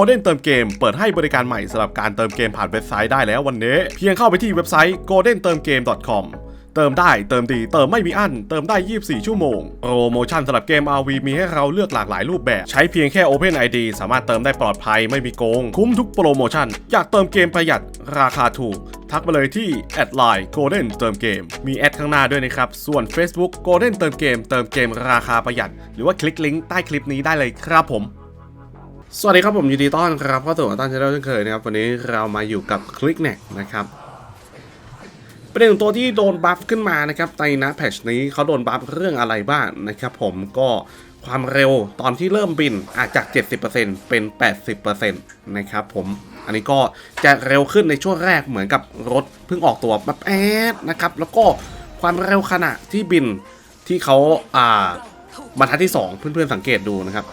Golden เติมเกมเปิดให้บริการใหม่สำหรับการเติมเกมผ่านเว็บไซต์ได้แล้ววันนี้ เพียงเข้าไปที่เว็บไซต์ golden เติมเกม com เติมได้เติมดีเติมไม่มีอั้นเติมได้ 24 ชั่วโมงโปรโมชั่นสำหรับเกม RV มีให้เราเลือกหลากหลายรูปแบบ ใช้เพียงแค่ Open ID สามารถเติมได้ปลอดภัยไม่มีโกง คุ้มทุกโปรโมชั่น อยากเติมเกมประหยัดราคาถูก ทักมาเลยที่แอดไลน์ Golden เติมเกม มีแอดข้างหน้าด้วยนะครับ ส่วน Facebook Golden เติมเกม เติมเกมราคาประหยัด หรือว่าคลิกลิงก์ใต้คลิปนี้ได้เลยครับผม สวัสดีครับผมยินดีต้อนรับเข้าสู่ต้านเชาแนลเช่นเคยนะครับวันนี้เรามาอยู่กับคลิกเน็กนะครับประเด็นของตัวที่โดนบัฟขึ้นมานะครับในนะแพชนี้เขาโดนบัฟเรื่องอะไรบ้างนะครับผมก็ความเร็วตอนที่เริ่มบินอาจจาก 70%เป็น 80%นะครับผมอันนี้ก็จะเร็วขึ้นในช่วงแรกเหมือนกับรถเพิ่งออกตัวมาแป๊ดนะครับแล้วก็ความเร็วขณะที่บินที่เขาอ่าบรรทัดที่ 2 เพื่อนๆสังเกตดูนะครับ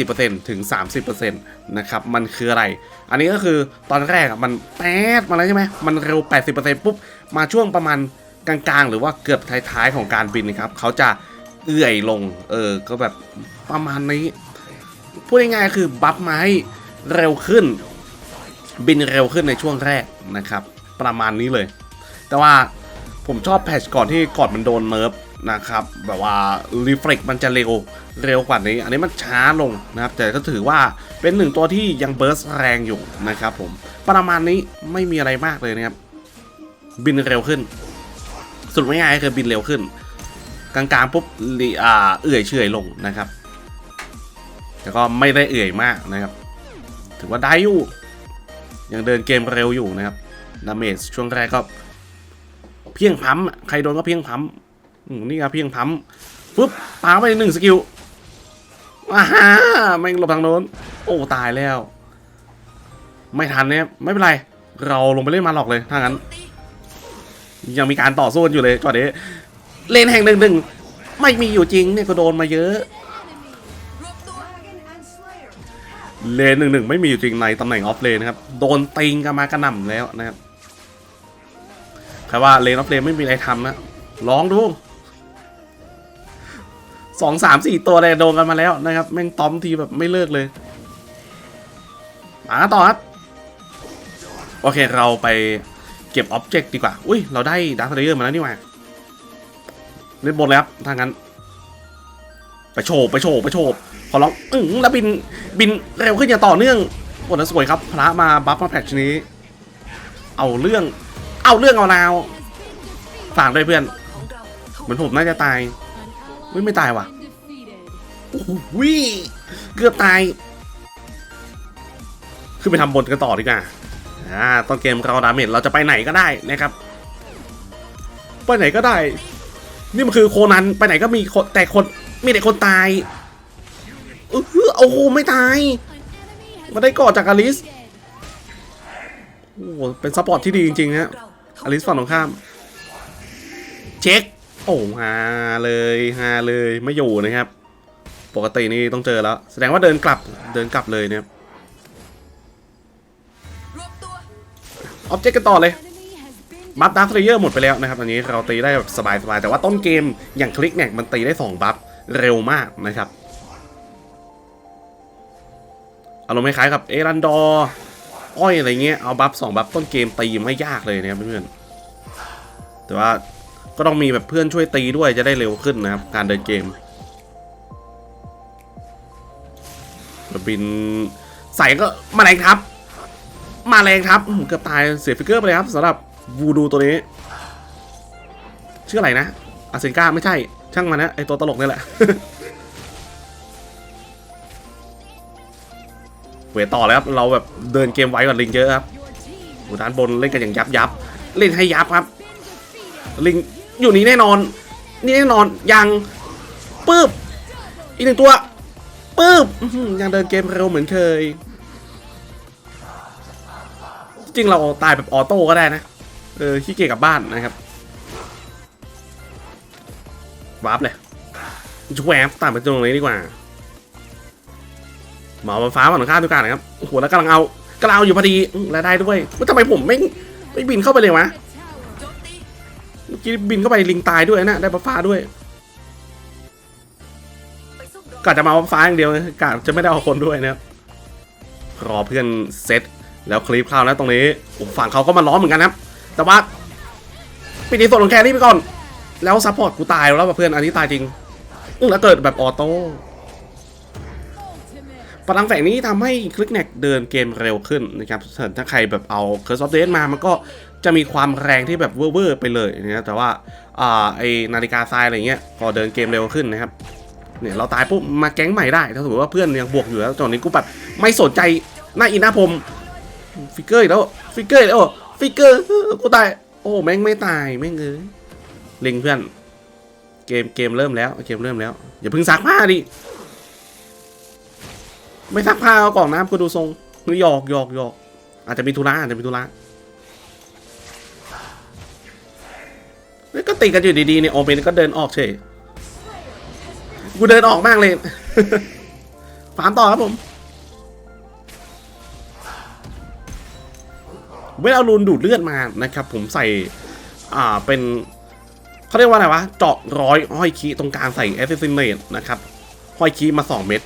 20%ถึง 30%นะครับมันคืออะไร อันนี้ก็คือตอนแรกมันแป๊ดมาแล้วใช่ไหมมันเร็ว 80%ปุ๊บมาช่วงประมาณกลางๆ หรือว่าเกือบท้ายๆของการบินนะครับเขาจะเอื่อยลงเออก็แบบประมาณนี้พูดง่ายๆคือบัฟมาให้เร็วขึ้น บินเร็วขึ้นในช่วงแรกนะครับ ประมาณนี้เลย แต่ว่าผมชอบแพทชก่อนที่ก่อนมันโดนเนิร์ฟ นะครับแบบว่ารีเฟล็กมันจะเร็วเร็วกว่านี้ อันนี้มันช้าลงนะครับแต่ก็ถือว่าเป็นหนึ่งตัวที่ยังเบิร์สแรงอยู่นะครับผมประมาณนี้ไม่มีอะไรมากเลยนะครับ บินเร็วขึ้น สุดง่ายๆคือบินเร็วขึ้น กลางๆปุ๊บอ่าเอื่อยเฉอยลงนะครับแต่ก็ไม่ได้เอื่อยมากนะครับ ถือว่าได้อยู่ ยังเดินเกมเร็วอยู่นะครับดาเมจช่วงแรกก็เพียงพั้มใครโดนก็เพียงพัมอืม นี่ครับเพียงพัมปุ๊บปาไปหนึ่งสกิลว้าฮ่าแม่งหลบทางโน้น โอ้ตายแล้ว ไม่ทันเนี่ยไม่เป็นไร เราลงไปเล่นมาหลอกเลยถ้างั้น ยังมีการต่อสู้อยู่เลยก่อนนี้เลนแห่งหนึ่งหนึ่งไม่มีอยู่จริงเนี่ยก็โดนมาเยอะเลนหนึ่งหนึ่งไม่มีอยู่จริงในตำแหน่งออฟเลนนะครับ โดนติงกันมากระหน่ำแล้วนะครับใครว่าเลนออฟเลนไม่มีอะไรทำนะลองดู สองสามสี่ตัวเนี่ยโดนกันมาแล้วนะครับ แม่งตอมทีแบบไม่เลิกเลยมาต่อครับ โอเคเราไปเก็บอ็อบเจกต์ดีกว่า อุ้ย เราได้ดักเรเยอร์มาแล้วนี่หว่าเล่นบนเลยครับถ้างั้น ไปโฉบไปโฉบไปโฉบพอร้องอึ้งแล้วบินบินเร็วขึ้นอย่างต่อเนื่องโอ้แล้วสวยครับ พระมาบัฟมาแพทชนี้ เอาเรื่อง เอาเรื่องเอาราวฝากด้วยเพื่อน เหมือนผมน่าจะตาย ไม่ไม่ตายว่ะโอ้โหวิเกือบตาย ขึ้นไปทำบนกันต่อดีกว่าอ่าตอนเกมเราดาเมจเราจะไปไหนก็ได้นะครับ ไปไหนก็ได้ นี่มันคือโคนันไปไหนก็มีคนแต่คนมีแต่คนตายเออโอ้โหไม่ตายมาได้ก่อจากอลิสโอ้เป็นซัพพอร์ตที่ดีจริงๆฮะอลิสฝั่งตรงข้าม เช็ค โอ้ฮาเลยฮาเลยไม่อยู่นะครับ ปกตินี่ต้องเจอแล้ว แสดงว่าเดินกลับเดินกลับเลยนะครับออบเจกต์กันต่อเลยบัฟดักเลเยอร์หมดไปแล้วนะครับอันนี้เราตีได้แบบสบายๆแต่ว่าต้นเกมอย่างคลิกเนี่ยมันตีได้ 2 บัฟเร็วมากนะครับอารมณ์คล้ายๆกับเอรันดอร์อ้อยอะไรเงี้ยเอาบัฟ2บัฟต้นเกมตีไม่ยากเลยนะครับเพื่อนๆแต่ว่า ก็ต้องมีแบบเพื่อนช่วยตีด้วยจะได้เร็วขึ้นนะครับ การเดินเกมบินใส่ก็มาแรงทับ มาแรงทับเกือบตายเสียฟิกเกอร์ไปเลยครับสำหรับวูดูตัวนี้ ชื่ออะไรนะอาเซนกาไม่ใช่ ช่างมันนะไอตัวตลกนี่แหละเวต่อแล้วครับ เราแบบเดินเกมไวกว่าลิงเยอะครับด้านบนเล่นกันอย่างยับยับ เล่นให้ยับครับ ลิง อยู่นี่แน่นอน นี่แน่นอนยังปึ๊บอีกหนึ่งตัวปึ๊บยังเดินเกมเร็วเหมือนเคย จริงเราตายแบบออโต้ก็ได้นะ เออขี้เกียจกลับบ้านนะครับวาร์ปเลยช่วยแอปตามไปตรงนี้ดีกว่าหมอบนฟ้าฝั่งข้ามด้วยกันนะครับโอ้โหแล้วกำลังเอากำลังเอาอยู่พอดีแล้วได้ด้วยว่าทำไมผมไม่ไม่บินเข้าไปเลยวะ กี้บินเข้าไปลิงตายด้วยนะได้บัฟฟ้าด้วยกะจะมาบัฟฟ้าอย่างเดียวนะกะจะไม่ได้เอาคนด้วยนะครับรอเพื่อนเซตแล้วคลิปข้าแล้วตรงนี้ฝั่งเขาก็มาล้อมเหมือนกันครับแต่ว่าปิดในส่วนของแครี่ไปก่อน แล้วซัพพอร์ตกูตายแล้วเพื่อนอันนี้ตายจริงอื้อแล้วเกิดแบบออโต้พลังแฝงนี้ทำให้คลิกแน็กเดินเกมเร็วขึ้นนะครับถ้าใครแบบเอาเคอร์ซอฟเดนมา มันก็ จะมีความแรงที่แบบเวอร์ไปเลยนะแต่ว่าอ่าไอนาฬิกาทรายอะไรเงี้ยก็เดินเกมเร็วขึ้นนะครับเนี่ยเราตายปุ๊บมาแก๊งใหม่ได้ถ้าสมมติว่าเพื่อนยังบวกอยู่แล้วตอนนี้กูแบบไม่สนใจหน้าอินหน้าผมฟิกเกอร์แล้วฟิกเกอร์แล้วฟิกเกอร์กูตายโอ้แม่งไม่ตายแม่งเอ้ยเล็งเพื่อน เกมเกมเริ่มแล้วเกมเริ่มแล้วอย่าเพิ่งซักผ้าดิไม่ซักผ้าเอากล่องน้ำกูดูทรงนี่หยอกหยอกหยอกอาจจะมีธุระอาจจะมีธุระ แล้วก็ตีกันอยู่ดีๆเนี่ยโอเมนก็เดินออกเฉยกูเดินออกมากเลยฟาร์มต่อครับผมเวลารูนดูดเลือดมานะครับ ผมใส่ อ่าเป็นเขาเรียกว่าอะไรวะ เจาะร้อยห้อยคีตรงกลางใส่แอสซิสซิเนตนะครับห้อยคีมา 2 เม็ด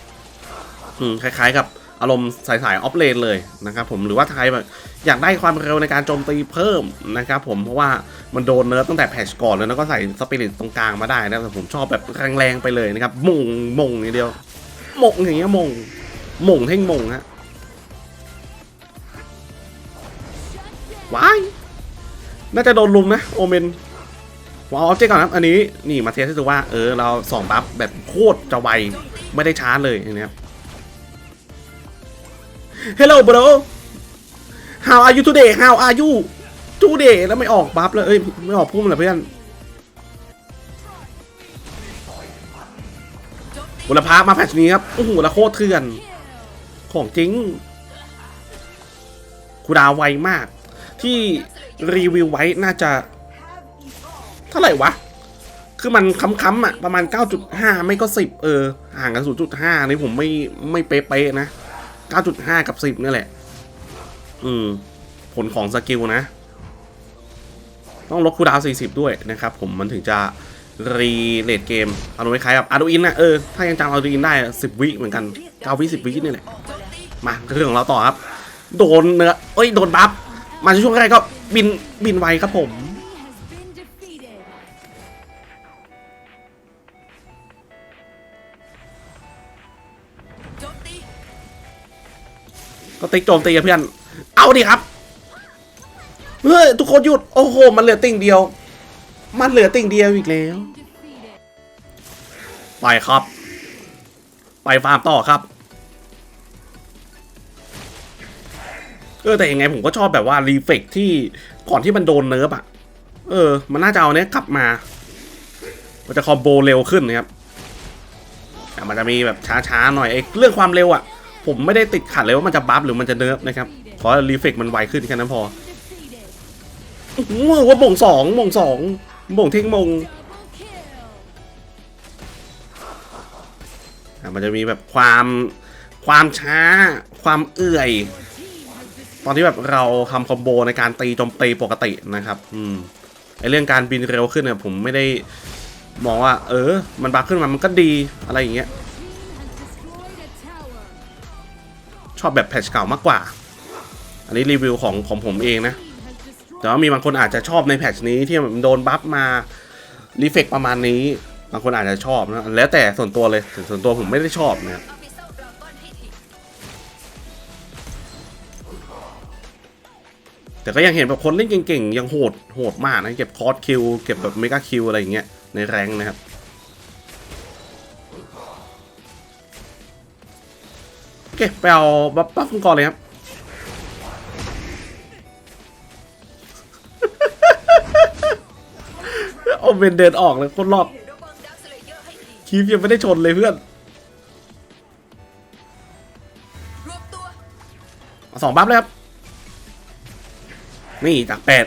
อืมคล้ายๆกับ อารมณ์สายสายออฟเลนเลยนะครับผมหรือว่าไทยแบบอยากได้ความเร็วในการโจมตีเพิ่มนะครับผมเพราะว่ามันโดนเนิร์ฟตั้งแต่แพชก่อนเลยแล้วก็ใส่สปิริตตรงกลางมาได้นะแต่ผมชอบแบบแรงๆไปเลยนะครับมงมงอย่างเดียวมงอย่างเงี้ยมงมงเท่งมงฮะว้ายน่าจะโดนลุมนะโอเมนว้าวออบเจ๊ก่อนครับอันนี้นี่มาเทสให้ดูว่าเออเราสองบัฟแบบโคตรจะไวไม่ได้ช้าเลยอย่างเนี้ย Hello bro How are you today How are you today แล้วไม่ออกบัฟเลยเอ้ยไม่ออกพุ่มเลยเพื่อนบุรพามาแพทช์นี้ครับโอ้โหล้วโคตรเถื่อน ของจริงคูดาวไวมาก ที่รีวิวไว้น่าจะ เท่าไหร่วะ คือมันค้ำๆอะ ประมาณ 9.5 ไม่ก็ 10 เออ ห่างกัน 0.5 นี่ผมไม่ไม่เป๊ะๆนะ 9.5 กับ 10นี่แหละ อืม ผลของสกิลนะ ต้องลดคูดาว 40 ด้วยนะครับ ผมมันถึงจะรีเลดเกมอารมณ์คล้ายกับอาร์ดูอินนะเออ ถ้ายังจำอาร์ดูอินได้ 10 วิเหมือนกัน 9 วิ 10 วินี่แหละ มาเรื่องของเราต่อครับ โดนเนื้อเอ้ย โดนบัฟ มาช่วงแรกก็บินบินไวครับผม ก็ติ๊กโจมตีกับเพื่อน เอาดิครับ เฮ้ย ทุกคนหยุด โอ้โห มันเหลือติ่งเดียว มันเหลือติ่งเดียวอีกแล้ว ไปครับ ไปฟาร์มต่อครับ เออแต่ยังไงผมก็ชอบแบบว่ารีเฟกที่ก่อนที่มันโดนเนิร์ฟอะเออ มันน่าจะเอาเนี้ยกลับมามันจะคอมโบเร็วขึ้นนะครับแต่มันจะมีแบบช้าๆหน่อยไอ้เรื่องความเร็วอะ ผมไม่ได้ติดขัดเลยว่ามันจะบัฟหรือมันจะเนิร์ฟนะครับขอรีเฟกมันไวขึ้นแค่นั้นพออื้อหือว่าบ่งสองบ่งสองบ่งเท่งมงอะมันจะมีแบบความความช้า ความเอื่อย ตอนที่แบบเราทำคอมโบในการตีโจมตีปกตินะครับ อืมไอเรื่องการบินเร็วขึ้นเนี่ยผมไม่ได้มองว่า เออ มันบัฟขึ้นมามันก็ดีอะไรอย่างเงี้ย ชอบแบบแพทช์เก่ามากกว่า อันนี้รีวิวของของผมเองนะ แต่ว่ามีบางคนอาจจะชอบในแพทช์นี้ที่มันโดนบัฟมารีเฟกประมาณนี้ บางคนอาจจะชอบนะ แล้วแต่ส่วนตัวเลยแต่ส่วนตัวผมไม่ได้ชอบนะแต่ก็ยังเห็นแบบคนเล่นเก่งๆ ยังโหดโหดมากนะ เก็บคอร์สคิว เก็บแบบเมกาคิวอะไรอย่างเงี้ยในแรงนะครับ เคไปเอาบัฟบัฟก่อนเลยครับ โอเวนเดินออกเลยคนรอบคีฟยังไม่ได้ชนเลยเพื่อนสองบัฟเลยครับ นี่จากแปด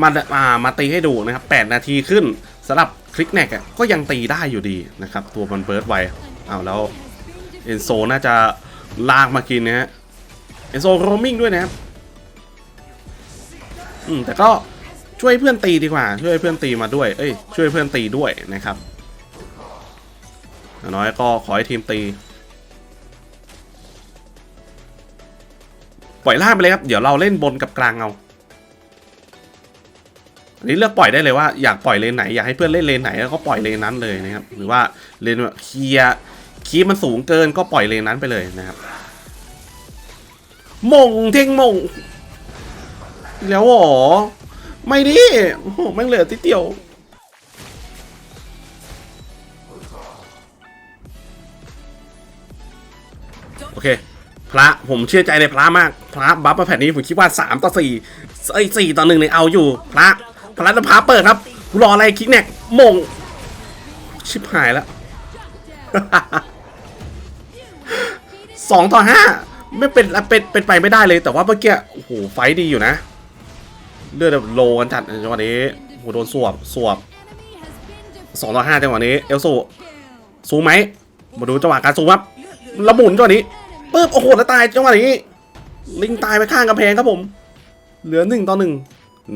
มามามาตีให้ดูนะครับแปดนาทีขึ้นสำหรับคลิกแนกก็ยังตีได้อยู่ดีนะครับ ตัวมันเบิร์ดไวเอาแล้ว เอนโซน่าจะ ลากมากินนะฮะเอโซโรมิงด้วยนะครับอืมแต่ก็ช่วยเพื่อนตีดีกว่า ช่วยเพื่อนตีมาด้วย เอ้ย ช่วยเพื่อนตีด้วยนะครับน้อยก็ขอให้ทีมตี ปล่อยล่างไปเลยครับ เดี๋ยวเราเล่นบนกับกลางเอาอันนี้เลือกปล่อยได้เลยว่าอยากปล่อยเลนไหนอยากให้เพื่อนเล่นเลนไหนแล้วก็ปล่อยเลนนั้นเลยนะครับ หรือว่าเลนเคลียร์ คีมันสูงเกินก็ปล่อยเลนนั้นไปเลยนะครับมงเท่งมง แล้วหรอ ไม่ดิโอ้โหแม่งเหลือติเดียว โอเค พระผมเชื่อใจในพระมาก พระบัฟมาแผ่นนี้ผมคิดว่า3ต่อ4เอ้ย4ต่อ1เนี่ยเอาอยู่ พระ พระจะพระเปิดครับ รออะไรคิกแนกมง ชิบหายแล้ว สองต่อห้าไม่เป็นเป็นเป็นไปไม่ได้เลยแต่ว่าเมื่อกี้โอ้โหไฟดีอยู่นะ เลือดแบบโลกันจัดในจังหวะนี้โอ้โหโดนสวบสวบสองต่อห้าจังหวะนี้เอลสูสูงไหมมาดูจังหวะการสูงครับระหมุนจังหวะนี้ปึ๊บโอ้โหแล้วตายจังหวะนี้ ลิงตายไปข้างกำแพงครับผม เหลือหนึ่งต่อหนึ่ง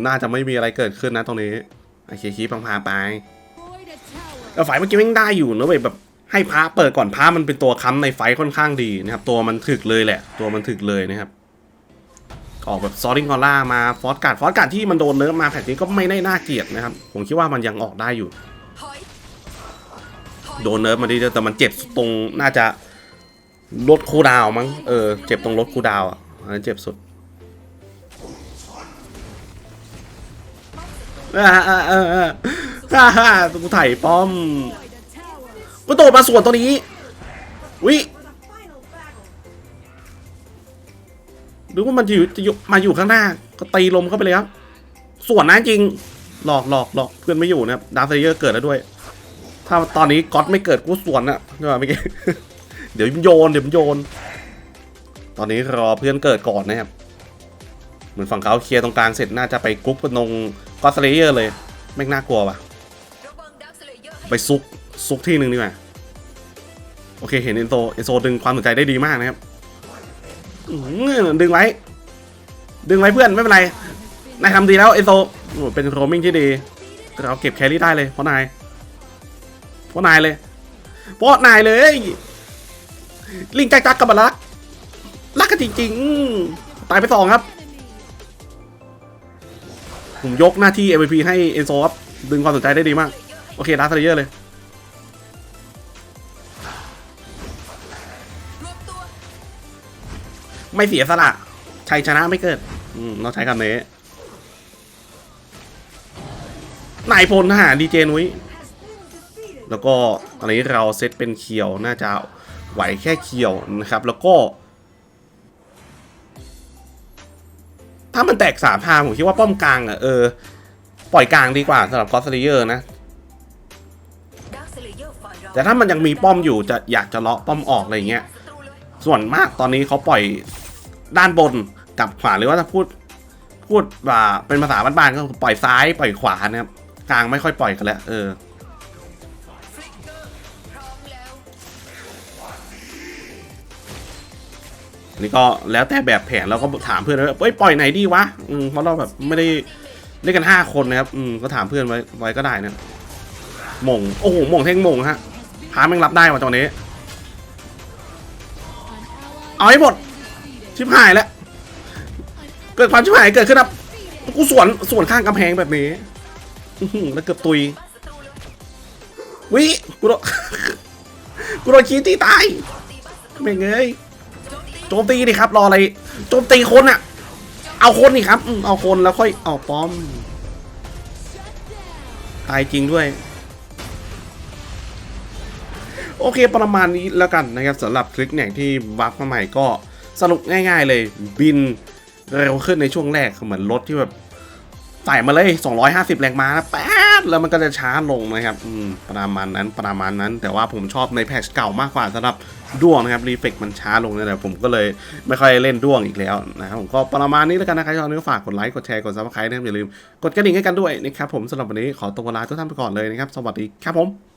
น่าจะไม่มีอะไรเกิดขึ้นนะตรงนี้โอเคคีพังพาไปแต่ฝ่ายเมื่อกี้ยังได้อยู่นะเว้ยแบบ ให้พระเปิดก่อนพระมันเป็นตัวค้ำในไฟค่อนข้างดีนะครับ ตัวมันถึกเลยแหละ ตัวมันถึกเลยนะครับออกแบบซอริงกอล่ามาฟอสการ์ดฟอสการ์ดที่มันโดนเนิร์ฟมาแผ่นนี้ก็ไม่ได้น่าเกลียดนะครับ ผมคิดว่ามันยังออกได้อยู่ โดนเนิร์ฟมาดีแต่มันเจ็บตรงน่าจะลดคูดาวมั้งเออเจ็บตรงลดคูดาวอะอันนั้นเจ็บสุดอ่าอ่าอ่าอ่าฮ่าฮ่ากูไถ่ป้อม กูโดดมาสวนตรงนี้วิหรือว่ามันจะอยู่จะมาอยู่ข้างหน้า ก็ตีลมเข้าไปเลยครับ ส่วนนะจริง หลอกหลอกหลอกเพื่อนไม่อยู่นะครับดาร์เซเยอร์เกิดแล้วด้วย ถ้าตอนนี้ก๊อตไม่เกิดกูสวนอะใช่ไหมเมื่อกี้เดี๋ยวมันโยนเดี๋ยวมันโยน ตอนนี้รอเพื่อนเกิดก่อนนะครับเหมือนฝั่งเขาเคลียร์ตรงกลางเสร็จน่าจะไปกรุ๊ปกันงก็อตเลเยอร์เลยไม่น่ากลัวว่ะไปซุกซุกที่หนึ่งดีกว่า โอเคเห็นเอนโซเอนโซดึงความสนใจได้ดีมากนะครับดึงไว้ ดึงไว้เพื่อนไม่เป็นไรนายทำดีแล้วเอนโซเป็นโรมิงที่ดีเราเก็บแครี่ได้เลยเพราะนายเพราะนายเลยเพราะนายเลย ลิงจักจักกับารักรักกันจริงๆ ตายไปสองครับ ผมยกหน้าที่ MVP ให้เอนโซครับดึงความสนใจได้ดีมาก โอเคดาร์เยอร์เลย ไม่เสียสละชัยชนะไม่เกิด อืมเราใช้คำนี้นายพลทหารดีเจนุ้ย แล้วก็ตอนนี้เราเซตเป็นเคียวน่าจะไหวแค่เคียวนะครับ แล้วก็ ถ้ามันแตกสามทางผมคิดว่าป้อมกลางอะเออ ปล่อยกลางดีกว่าสำหรับคอสเลเยอร์นะ แต่ถ้ามันยังมีป้อมอยู่จะอยากจะเลาะป้อมออกอะไรเงี้ย ส่วนมากตอนนี้เขาปล่อย ด้านบนกับขวาหรือว่าถ้าพูดพูดว่าเป็นภาษาบ้านๆก็ปล่อยซ้ายปล่อยขวานะครับกลางไม่ค่อยปล่อยกันแล้วเออนนี้ก็แล้วแต่แบบแผนเราก็ถามเพื่อนว่าเอ้ยปล่อยไหนดีวะอืมเพราะเราแบบไม่ได้เล่นกันห้าคนนะครับอืมก็ถามเพื่อนไว้ไว้ก็ได้นะมงโอ้โหมงเท่งมงฮะพาแม่งรับได้ว่ะตอนนี้ เอาให้หมด ชิบหายแล้ว เกิดความชิบหายเกิดขึ้นครับกูสวนสวนข้างกำแพงแบบนี้แล้วเกือบตุย วิกูโดนกูโดนคีตีตายไม่เงยโจมตีดิครับ รออะไร โจมตีคนอะเอาคนนี่ครับอืมเอาคนแล้วค่อยเอาป้อม ตายจริงด้วย โอเคประมาณนี้แล้วกันนะครับสำหรับคลิกเนี่ยที่วับมาใหม่ก็ สรุปง่ายๆเลยบินเร็วขึ้นในช่วงแรกเหมือนรถที่แบบใส่มาเลย 250 แรงม้านะแป๊ดแล้วมันก็จะช้าลงนะครับประมาณนั้นประมาณนั้น แต่ว่าผมชอบในแพทชเก่ามากกว่าสำหรับด้วงนะครับรีเฟกมันช้าลงนะแต่ผมก็เลยไม่ค่อยเล่นด้วงอีกแล้วนะครับผมก็ประมาณนี้แล้วกันนะครับชอบนี้ก็ฝากกดไลค์กดแชร์กดซับสไครต์นะครับอย่าลืมกดกระดิ่งให้กันด้วยนะครับผมสำหรับวันนี้ขอตัวลาทุกท่านไปก่อนเลยนะครับสวัสดีครับผม